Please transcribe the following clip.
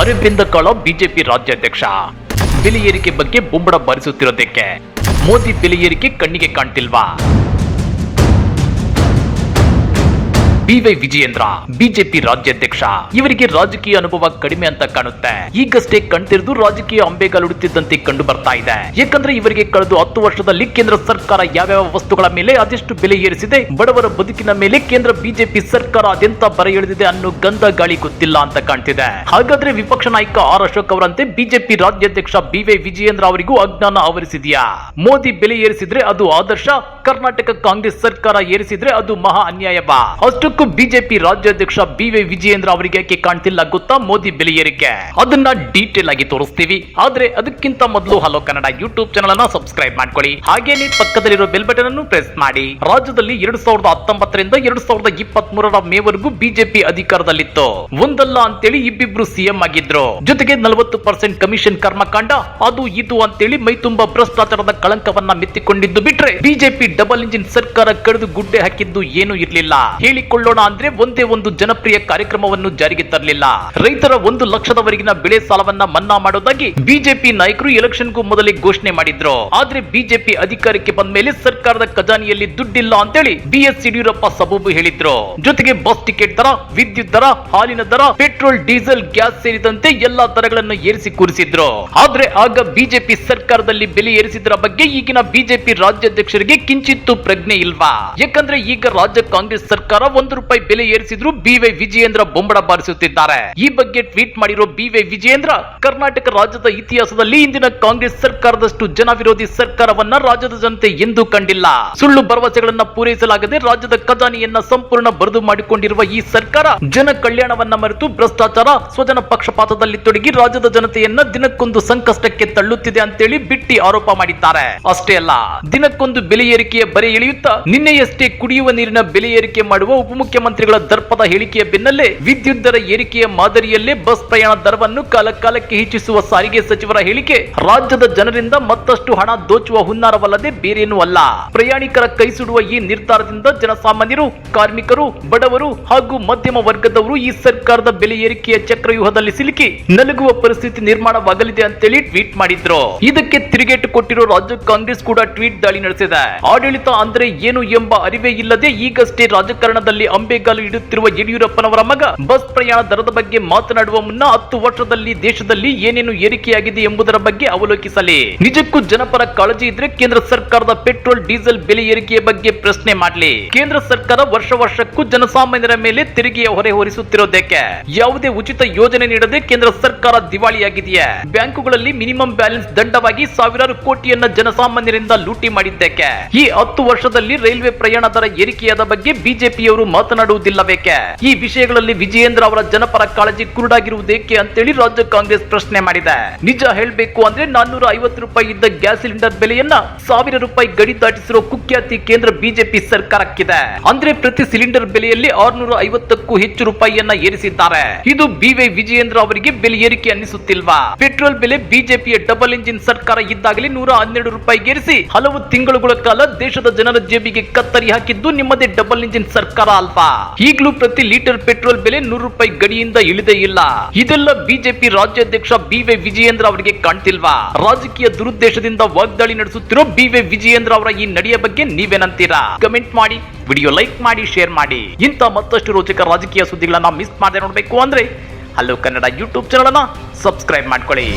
ಅರವಿಂದ ಕಾಳ ಬಿಜೆಪಿ ರಾಜ್ಯಾಧ್ಯಕ್ಷ. ಬೆಲೆ ಏರಿಕೆ ಬಗ್ಗೆ ಬೊಂಬಡ ಬಾರಿಸುತ್ತಿರೋದಕ್ಕೆ. ಮೋದಿ ಬೆಲೆ ಏರಿಕೆ ಕಣ್ಣಿಗೆ ಕಾಣ್ತಿಲ್ವಾ? ಬಿವೈ ವಿಜಯೇಂದ್ರ, ಬಿಜೆಪಿ ರಾಜ್ಯಾಧ್ಯಕ್ಷ. ಇವರಿಗೆ ರಾಜಕೀಯ ಅನುಭವ ಕಡಿಮೆ ಅಂತ ಕಾಣುತ್ತೆ. ಈಗಷ್ಟೇ ಕಣ್ತಿರಿದು ರಾಜಕೀಯ ಅಂಬೆಗಾಲುಡುತ್ತಿದ್ದಂತೆ ಕಂಡು ಬರ್ತಾ ಇದೆ. ಯಾಕಂದ್ರೆ ಇವರಿಗೆ ಕಳೆದ ಹತ್ತು ವರ್ಷದಲ್ಲಿ ಕೇಂದ್ರ ಸರ್ಕಾರ ಯಾವ್ಯಾವ ವಸ್ತುಗಳ ಮೇಲೆ ಅದೆಷ್ಟು ಬೆಲೆ ಏರಿಸಿದೆ, ಬಡವರ ಬದುಕಿನ ಮೇಲೆ ಕೇಂದ್ರ ಬಿಜೆಪಿ ಸರ್ಕಾರ ಅದೆಂತ ಬರ ಎಳೆದಿದೆ ಅನ್ನೋ ಗಂಧ ಗಾಳಿ ಗೊತ್ತಿಲ್ಲ ಅಂತ ಕಾಣ್ತಿದೆ. ಹಾಗಾದ್ರೆ ವಿಪಕ್ಷ ನಾಯಕ ಆರ್ ಅಶೋಕ್ ಅವರಂತೆ ಬಿಜೆಪಿ ರಾಜ್ಯಾಧ್ಯಕ್ಷ ಬಿವೈ ವಿಜಯೇಂದ್ರ ಅವರಿಗೂ ಅಜ್ಞಾನ ಆವರಿಸಿದೆಯಾ? ಮೋದಿ ಬೆಲೆ ಏರಿಸಿದ್ರೆ ಅದು ಆದರ್ಶ, ಕರ್ನಾಟಕ ಕಾಂಗ್ರೆಸ್ ಸರ್ಕಾರ ಏರಿಸಿದ್ರೆ ಅದು ಮಹಾ ಅನ್ಯಾಯವಾ? ಅಷ್ಟಕ್ಕೂ ಬಿಜೆಪಿ ರಾಜ್ಯಾಧ್ಯಕ್ಷ ಬಿ ವೈ ವಿಜಯೇಂದ್ರ ಅವರಿಗೆ ಯಾಕೆ ಕಾಣ್ತಿಲ್ಲ ಗೊತ್ತಾ? ಮೋದಿ ಬೆಲೆ ಏರಿಕೆ. ಅದನ್ನ ಡೀಟೇಲ್ ಆಗಿ ತೋರಿಸ್ತೀವಿ. ಆದ್ರೆ ಅದಕ್ಕಿಂತ ಮೊದಲು ಹಲೋ ಕನ್ನಡ ಯೂಟ್ಯೂಬ್ ಚಾನಲ್ ಅನ್ನ ಸಬ್ಸ್ಕ್ರೈಬ್ ಮಾಡ್ಕೊಳ್ಳಿ. ಹಾಗೇನೆ ಪಕ್ಕದಲ್ಲಿರೋ ಬೆಲ್ ಬಟನ್ ಅನ್ನು ಪ್ರೆಸ್ ಮಾಡಿ. ರಾಜ್ಯದಲ್ಲಿ ಎರಡ್ ಸಾವಿರದ ಹತ್ತೊಂಬತ್ತರಿಂದ ಎರಡ್ ಸಾವಿರದ ಇಪ್ಪತ್ತ್ ಮೂರರ ಮೇವರೆಗೂ ಬಿಜೆಪಿ ಅಧಿಕಾರದಲ್ಲಿತ್ತು. ಒಂದಲ್ಲ ಅಂತೇಳಿ ಇಬ್ಬಿಬ್ರು ಸಿಎಂ ಆಗಿದ್ರು. ಜೊತೆಗೆ ನಲವತ್ತು ಪರ್ಸೆಂಟ್ ಕಮಿಷನ್ ಕರ್ಮಕಾಂಡ, ಅದು ಇದು ಅಂತೇಳಿ ಮೈ ತುಂಬಾ ಭ್ರಷ್ಟಾಚಾರದ ಕಳಂಕವನ್ನ ಮೆತ್ತಿಕೊಂಡಿದ್ದು ಬಿಟ್ರೆ ಬಿಜೆಪಿ ಡಬಲ್ ಇಂಜಿನ್ ಸರ್ಕಾರ ಕಡಿದು ಗುಡ್ಡೆ ಹಾಕಿದ್ದು ಏನೂ ಇರ್ಲಿಲ್ಲ. ಹೇಳಿಕೊಳ್ಳೋಣ ಅಂದ್ರೆ ಒಂದೇ ಒಂದು ಜನಪ್ರಿಯ ಕಾರ್ಯಕ್ರಮವನ್ನು ಜಾರಿಗೆ ತರಲಿಲ್ಲ. ರೈತರ ಒಂದು ಲಕ್ಷದವರೆಗಿನ ಬೆಳೆ ಸಾಲವನ್ನ ಮನ್ನಾ ಮಾಡೋದಾಗಿ ಬಿಜೆಪಿ ನಾಯಕರು ಎಲೆಕ್ಷನ್ಗೂ ಮೊದಲೇ ಘೋಷಣೆ ಮಾಡಿದ್ರು. ಆದ್ರೆ ಬಿಜೆಪಿ ಅಧಿಕಾರಕ್ಕೆ ಬಂದ ಮೇಲೆ ಸರ್ಕಾರದ ಖಜಾನೆಯಲ್ಲಿ ದುಡ್ಡಿಲ್ಲ ಅಂತೇಳಿ ಎಸ್ ಯಡಿಯೂರಪ್ಪ ಸಬೂಬು ಹೇಳಿದ್ರು. ಜೊತೆಗೆ ಬಸ್ ಟಿಕೆಟ್ ದರ, ವಿದ್ಯುತ್ ದರ, ಹಾಲಿನ ದರ, ಪೆಟ್ರೋಲ್, ಡೀಸೆಲ್, ಗ್ಯಾಸ್ ಸೇರಿದಂತೆ ಎಲ್ಲಾ ದರಗಳನ್ನು ಏರಿಸಿ ಕೂರಿಸಿದ್ರು. ಆದ್ರೆ ಆಗ ಬಿಜೆಪಿ ಸರ್ಕಾರದಲ್ಲಿ ಬೆಲೆ ಏರಿಸಿದ್ರ ಬಗ್ಗೆ ಈಗಿನ ಬಿಜೆಪಿ ರಾಜ್ಯಾಧ್ಯಕ್ಷರಿಗೆ ಕಿಂಚಿತ್ತು ಪ್ರಜ್ಞೆ ಇಲ್ವಾ? ಯಾಕಂದ್ರೆ ಈಗ ರಾಜ್ಯ ಕಾಂಗ್ರೆಸ್ ಸರ್ಕಾರ ಒಂದು ರೂಪಾಯಿ ಬೆಲೆ ಏರಿಸಿದ್ರು ಬಿವೈ ವಿಜಯೇಂದ್ರ ಬೊಂಬಡ ಬಾರಿಸುತ್ತಿದ್ದಾರೆ. ಈ ಬಗ್ಗೆ ಟ್ವೀಟ್ ಮಾಡಿರೋ ಬಿವೈ ವಿಜಯೇಂದ್ರ, ಕರ್ನಾಟಕ ರಾಜ್ಯದ ಇತಿಹಾಸದಲ್ಲಿ ಇಂದಿನ ಕಾಂಗ್ರೆಸ್ ಸರ್ಕಾರದಷ್ಟು ಜನ ವಿರೋಧಿ ಸರ್ಕಾರವನ್ನ ರಾಜ್ಯದ ಜನತೆ ಎಂದೂ ಕಂಡಿಲ್ಲ. ಸುಳ್ಳು ಭರವಸೆಗಳನ್ನ ಪೂರೈಸಲಾಗದೆ ರಾಜ್ಯದ ಖಜಾನೆಯನ್ನ ಸಂಪೂರ್ಣ ಬರೆದು ಮಾಡಿಕೊಂಡಿರುವ ಈ ಸರ್ಕಾರ ಜನ ಕಲ್ಯಾಣವನ್ನ ಮರೆತು ಭ್ರಷ್ಟಾಚಾರ, ಸ್ವಜನ ಪಕ್ಷಪಾತದಲ್ಲಿ ತೊಡಗಿ ರಾಜ್ಯದ ಜನತೆಯನ್ನ ದಿನಕ್ಕೊಂದು ಸಂಕಷ್ಟಕ್ಕೆ ತಳ್ಳುತ್ತಿದೆ ಅಂತೇಳಿ ಬಿಟ್ಟಿ ಆರೋಪ ಮಾಡಿದ್ದಾರೆ. ಅಷ್ಟೇ ಅಲ್ಲ, ದಿನಕ್ಕೊಂದು ಬೆಲೆ ಏರಿಕೆಯ ಬರೆ ಇಳಿಯುತ್ತಾ ನಿನ್ನೆಯಷ್ಟೇ ಕುಡಿಯುವ ನೀರಿನ ಬೆಲೆ ಏರಿಕೆ ಮಾಡುವ ಉಪಮುಖ್ಯಮಂತ್ರಿಗಳ ದರ್ಪದ ಹೇಳಿಕೆಯ ಬೆನ್ನಲ್ಲೇ ವಿದ್ಯುತ್ ದರ ಏರಿಕೆಯ ಮಾದರಿಯಲ್ಲೇ ಬಸ್ ಪ್ರಯಾಣ ದರವನ್ನು ಕಾಲಕಾಲಕ್ಕೆ ಹೆಚ್ಚಿಸುವ ಸಾರಿಗೆ ಸಚಿವರ ಹೇಳಿಕೆ ರಾಜ್ಯದ ಜನರಿಂದ ಮತ್ತಷ್ಟು ಹಣ ದೋಚುವ ಹುನ್ನಾರವಲ್ಲದೆ ಬೇರೇನೂ ಅಲ್ಲ. ಪ್ರಯಾಣಿಕರ ಕೈ ಸುಡುವ ಈ ನಿರ್ಧಾರದಿಂದ ಜನಸಾಮಾನ್ಯರು, ಕಾರ್ಮಿಕರು, ಬಡವರು ಹಾಗೂ ಮಧ್ಯಮ ವರ್ಗದವರು ಈ ಸರ್ಕಾರದ ಬೆಲೆ ಏರಿಕೆಯ ಚಕ್ರವ್ಯೂಹದಲ್ಲಿ ಸಿಲುಕಿ ನಲುಗುವ ಪರಿಸ್ಥಿತಿ ನಿರ್ಮಾಣವಾಗಲಿದೆ ಅಂತೇಳಿ ಟ್ವೀಟ್ ಮಾಡಿದ್ರು. ಇದಕ್ಕೆ ತಿರುಗೇಟು ಕೊಟ್ಟಿರೋ ರಾಜ್ಯ ಕಾಂಗ್ರೆಸ್ ಕೂಡ ಟ್ವೀಟ್ ದಾಳಿ ನಡೆಸಿದೆ. ಆಡಳಿತ ಅಂದ್ರೆ ಏನು ಎಂಬ ಅರಿವೇ ಇಲ್ಲದೆ ಈಗಷ್ಟೇ ರಾಜಕಾರಣದಲ್ಲಿ ಅಂಬೆಗಾಲು ಇಡುತ್ತಿರುವ ಯಡಿಯೂರಪ್ಪನವರ ಮಗ ಬಸ್ ಪ್ರಯಾಣ ದರದ ಬಗ್ಗೆ ಮಾತನಾಡುವ ಮುನ್ನ ಹತ್ತು ವರ್ಷದಲ್ಲಿ ದೇಶದಲ್ಲಿ ಏನೇನು ಏರಿಕೆಯಾಗಿದೆ ಎಂಬುದರ ಬಗ್ಗೆ ಅವಲೋಕಿಸಲಿ. ನಿಜಕ್ಕೂ ಜನಪರ ಕಾಳಜಿ ಇದ್ರೆ ಕೇಂದ್ರ ಸರ್ಕಾರದ ಪೆಟ್ರೋಲ್, ಡೀಸೆಲ್ ಬೆಲೆ ಏರಿಕೆಯ ಬಗ್ಗೆ ಪ್ರಶ್ನೆ ಮಾಡಲಿ. ಕೇಂದ್ರ ಸರ್ಕಾರ ವರ್ಷ ವರ್ಷಕ್ಕೂ ಜನಸಾಮಾನ್ಯರ ಮೇಲೆ ತೆರಿಗೆಯ ಹೊರೆ ಹೊರಿಸುತ್ತಿರೋದಕ್ಕೆ. ಯಾವುದೇ ಉಚಿತ ಯೋಜನೆ ನೀಡದೆ ಕೇಂದ್ರ ಸರ್ಕಾರ ದಿವಾಳಿಯಾಗಿದೆಯೇ? ಬ್ಯಾಂಕುಗಳಲ್ಲಿ ಮಿನಿಮಂ ಬ್ಯಾಲೆನ್ಸ್ ದಂಡವಾಗಿ ಸಾವಿರಾರು ಕೋಟಿಯನ್ನ ಜನಸಾಮಾನ್ಯರಿಂದ ಲೂಟಿ ಮಾಡಿದ್ದಕ್ಕೆ. ಈ ಹತ್ತು ವರ್ಷದಲ್ಲಿ ರೈಲ್ವೆ ಪ್ರಯಾಣ ದರ ಏರಿಕೆಯಾದ ಬಗ್ಗೆ ಬಿಜೆಪಿಯವರು ಮಾತನಾಡುವುದಿಲ್ಲಬೇಕೆ ಈ ವಿಷಯಗಳಲ್ಲಿ ವಿಜಯೇಂದ್ರ ಅವರ ಜನಪರ ಕಾಳಜಿ ಕುರುಡಾಗಿರುವುದೇಕೆ ಅಂತೇಳಿ ರಾಜ್ಯ ಕಾಂಗ್ರೆಸ್ ಪ್ರಶ್ನೆ ಮಾಡಿದೆ. ನಿಜ ಹೇಳಬೇಕು ಅಂದ್ರೆ ನಾನ್ನೂರ ಐವತ್ತು ರೂಪಾಯಿ ಇದ್ದ ಗ್ಯಾಸ್ ಸಿಲಿಂಡರ್ ಬೆಲೆಯನ್ನ ಸಾವಿರ ರೂಪಾಯಿ ಗಡಿ ದಾಟಿಸಿರೋ ಕುಖ್ಯಾತಿ ಕೇಂದ್ರ ಬಿಜೆಪಿ ಸರ್ಕಾರಕ್ಕಿದೆ. ಅಂದ್ರೆ ಪ್ರತಿ ಸಿಲಿಂಡರ್ ಬೆಲೆಯಲ್ಲಿ ಆರ್ನೂರ ಐವತ್ತಕ್ಕೂ ಹೆಚ್ಚು ರೂಪಾಯಿಯನ್ನ ಏರಿಸಿದ್ದಾರೆ. ಇದು ಬಿವೈ ವಿಜಯೇಂದ್ರ ಅವರಿಗೆ ಬೆಲೆ ಏರಿಕೆ ಅನ್ನಿಸುತ್ತಿಲ್ವಾ? ಪೆಟ್ರೋಲ್ ಬೆಲೆ ಬಿಜೆಪಿಯ ಡಬಲ್ ಇಂಜಿನ್ ಸರ್ಕಾರ ಇದ್ದಾಗಲೇ ನೂರ ಹನ್ನೆರಡು ರೂಪಾಯಿಗೆ ಏರಿಸಿ ಹಲವು ತಿಂಗಳುಗಳ ಕಾಲ ದೇಶದ ಜನರ ಜೇಬಿಗೆ ಕತ್ತರಿ ಹಾಕಿದ್ದು ನಿಮ್ಮದೇ ಡಬಲ್ ಇಂಜಿನ್ ಸರ್ಕಾರ ಅಲ್ವಾ? ಈಗಲೂ ಪ್ರತಿ ಲೀಟರ್ ಪೆಟ್ರೋಲ್ ಬೆಲೆ ನೂರು ರೂಪಾಯಿ ಗಡಿಯಿಂದ ಇಳಿದೇ ಇಲ್ಲ. ಇದೆಲ್ಲ ಬಿಜೆಪಿ ರಾಜ್ಯಾಧ್ಯಕ್ಷ ಬಿವೈ ವಿಜಯೇಂದ್ರ ಅವರಿಗೆ ಕಾಣ್ತಿಲ್ವಾ? ರಾಜಕೀಯ ದುರುದ್ದೇಶದಿಂದ ವಾಗ್ದಾಳಿ ನಡೆಸುತ್ತಿರೋ ಬಿವೈ ವಿಜಯೇಂದ್ರ ಅವರ ಈ ನಡೆಯ ಬಗ್ಗೆ ನೀವೇನಂತೀರಾ? ಕಮೆಂಟ್ ಮಾಡಿ, ವಿಡಿಯೋ ಲೈಕ್ ಮಾಡಿ, ಶೇರ್ ಮಾಡಿ. ಇಂಥ ಮತ್ತಷ್ಟು ರೋಚಕ ರಾಜಕೀಯ ಸುದ್ದಿಗಳನ್ನ ಮಿಸ್ ಮಾಡದೆ ನೋಡಬೇಕು ಅಂದ್ರೆ, ಹಲೋ ಕನ್ನಡ ಯೂಟ್ಯೂಬ್ ಚಾನಲ್ ಅನ್ನ ಸಬ್ಸ್ಕ್ರೈಬ್ ಮಾಡ್ಕೊಳ್ಳಿ.